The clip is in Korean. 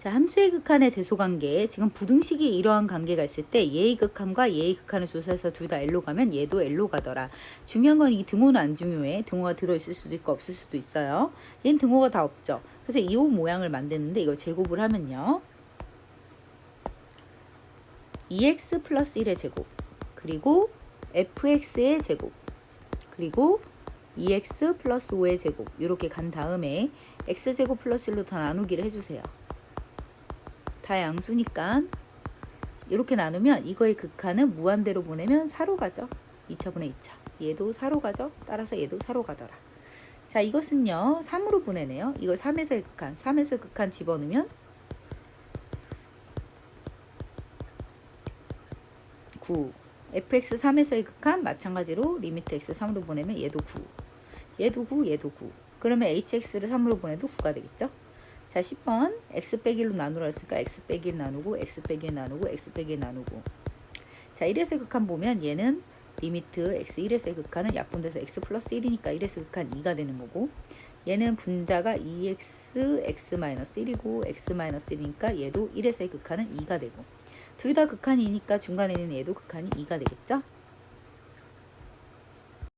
자, 함수의 극한의 대소관계. 지금 부등식이 이러한 관계가 있을 때 얘의 극한과 얘의 극한을 조사해서 둘 다 L로 가면 얘도 L로 가더라. 중요한 건 이 등호는 안 중요해. 등호가 들어있을 수도 있고 없을 수도 있어요. 얘는 등호가 다 없죠. 그래서 이 호 모양을 만드는데 이걸 제곱을 하면요. 2x 플러스 1의 제곱 그리고 fx의 제곱 그리고 2x 플러스 5의 제곱 이렇게 간 다음에 x제곱 플러스 1로 다 나누기를 해주세요. 다 양수니까 이렇게 나누면 이거의 극한은 무한대로 보내면 4로 가죠. 2차분의 2차. 얘도 4로 가죠. 따라서 얘도 4로 가더라. 자 이것은요 3으로 보내네요. 이걸 3에서의 극한 3에서 극한 집어넣으면 9 fx 3에서의 극한 마찬가지로 리미트 x 3으로 보내면 얘도 9 얘도 9 얘도 9 그러면 hx를 3으로 보내도 9가 되겠죠 자 10번. X 빼기 1로 나누라 했으니까 x 빼기 1 나누고 x 빼기 1 나누고 x 빼기 1 나누고. 자 1에서의 극한 보면 얘는 리미트 x 1에서의 극한은 약분돼서 x 플러스 1이니까 1에서 극한 2가 되는 거고 얘는 분자가 2x x 마이너스 1이고 x 마이너스 1이니까 얘도 1에서의 극한은 2가 되고. 둘 다 극한이니까 중간에 있는 얘도 극한이 2가 되겠죠?